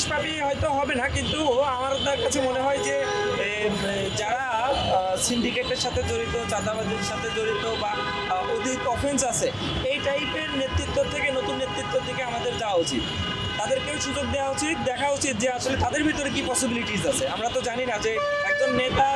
নিষ্পাপী হয়তো হবে না, কিন্তু আমার কাছে মনে হয় যে যারা সিন্ডিকেটের সাথে জড়িত চাঁদাবাজির সাথে জড়িত বা অধিক অফেন্স আছে, এই টাইপের নেতৃত্ব থেকে, নতুন নেতৃত্ব থেকে আমাদের যাওয়া উচিত। তাদেরকেও সুযোগ দেওয়া উচিত, দেখা উচিত যে আসলে তাদের ভিতরে কি পসিবিলিটিস আছে। আমরা তো জানি না যে একজন নেতা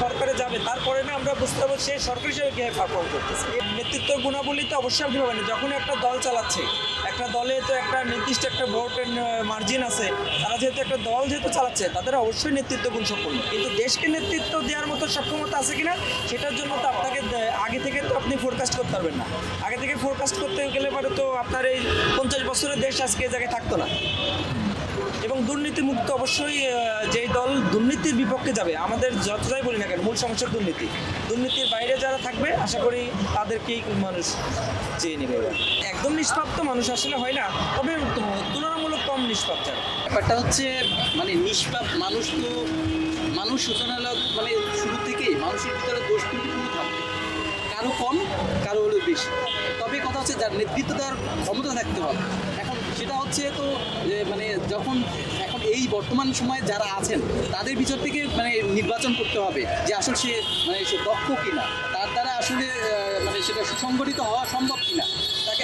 সরকারে যাবে, তারপরে না আমরা বুঝতে পারব সে সরকার হিসেবে কীভাবে পারফর্ম করতেছে। এই নেতৃত্ব গুণাবলী তো অবশ্যই আপনি পাবেন যখন একটা দল চালাচ্ছে, একটা দলে তো একটা নির্দিষ্ট একটা ভোটের মার্জিন আছে, তারা যেহেতু একটা দল যেহেতু চালাচ্ছে, তাদের অবশ্যই নেতৃত্ব গুণ সম্পন্ন কিন্তু দেশকে নেতৃত্ব দেওয়ার মতো সক্ষমতা আছে কিনা, সেটার জন্য তো আপনাকে আগে থেকে তো আপনি ফোরকাস্ট করতে পারবেন না। আগে থেকে ফোরকাস্ট করতে গেলে পরে তো আপনার এই পঞ্চাশ বছরের দেশ আজকে জায়গায় থাকতো না। দুর্নীতিমুক্ত অবশ্যই যেই দল দুর্নীতির বিপক্ষে যাবে, আমাদের যতটাই বলি না কেন, মূল সমস্যা দুর্নীতি। দুর্নীতির বাইরে যারা থাকবে, আশা করি তাদেরকেই মানুষ চেয়ে নেবে। একদম নিষ্পাপ্ত মানুষ আসলে হয় না, তবে তুলনামূলক কম নিষ্পাপ যারা। ব্যাপারটা হচ্ছে মানে নিষ্পাপ মানুষ তো, মানুষ সূচনা মানে শুরু থেকেই মানুষের ভিতরে দোষ কিন্তু থাকবে। কারও কম, কারও হলো বেশি। তবে কথা হচ্ছে, যার নেতৃত্ব দেওয়ার ক্ষমতা থাকতে হবে। সেটা হচ্ছে তো মানে যখন এখন এই বর্তমান সময়ে যারা আছেন, তাদের ভিতর থেকে মানে নির্বাচন করতে হবে যে আসলে সে মানে সে দক্ষ কিনা। তার দ্বারা আসলে মানে সেটা সুসংগঠিত হওয়া সম্ভব কিনা।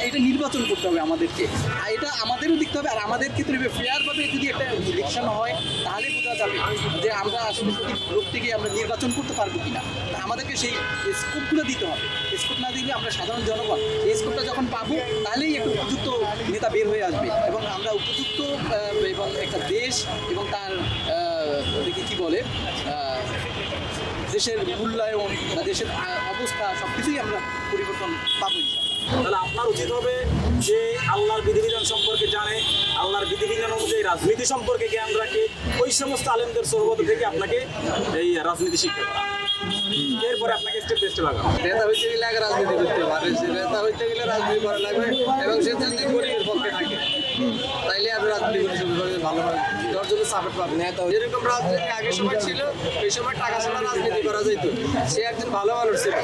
এটা নির্বাচন করতে হবে আমাদেরকে। আর এটা আমাদেরও দেখতে হবে, আর আমাদের ক্ষেত্রে ফেয়ারভাবে যদি একটা ইলেকশন হয়, তাহলে বোঝা যাবে যে আমরা আসলে সঠিক লোক থেকে আমরা নির্বাচন করতে পারব কিনা। আমাদেরকে সেই স্কোপগুলো দিতে হবে। স্কোপ না দিলে আমরা সাধারণ জনগণ এই স্কোপটা যখন পাবো, তাহলেই একটা উপযুক্ত নেতা বের হয়ে আসবে। এবং আমরা উপযুক্ত এবং একটা দেশ এবং তার দেখি কি বলে দেশের মূল্যায়ন বা দেশের অবস্থা সব কিছুই আমরা পরিবর্তন পাবো। তাহলে আপনার উচিত হবে যে আল্লাহর বিধিবিধান সম্পর্কে জানে, আল্লাহর বিধিবিধান অনুযায়ী রাজনীতি সম্পর্কে জ্ঞান রাখে, ওই সমস্ত আলেমদের সহবত থেকে আপনাকে এই রাজনীতি শিখতে করা। এরপরে আপনাকে স্টেপ বাই স্টেপ আগানো নেতা হইতে গেলে আগে রাজনীতি করতে সে নেতা হইতে গেলে রাজনীতি করা লাগবে, এবং সে যদি গরিবের পক্ষে থাকে তাইলে আমি রাজনীতি করে করে ভালো হয়। জন্য সাপোর্ট পাবে। নেতা যেরকম রাজনীতি আগে সময় ছিল ওই সময় টাকা ছাড়া রাজনীতি করা যেত সে একজন ভালো মানুষ ছিল।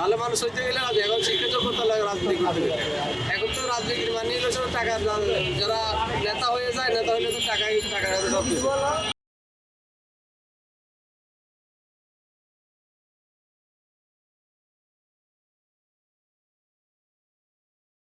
ভালো মানুষ হইতে গেলে এখন শিক্ষিত করতে লাগে রাজনীতি করতে এখন তো রাজনীতি মানে টাকা, যারা নেতা হয়ে যায়, নেতা হলে তো টাকা টাকা সব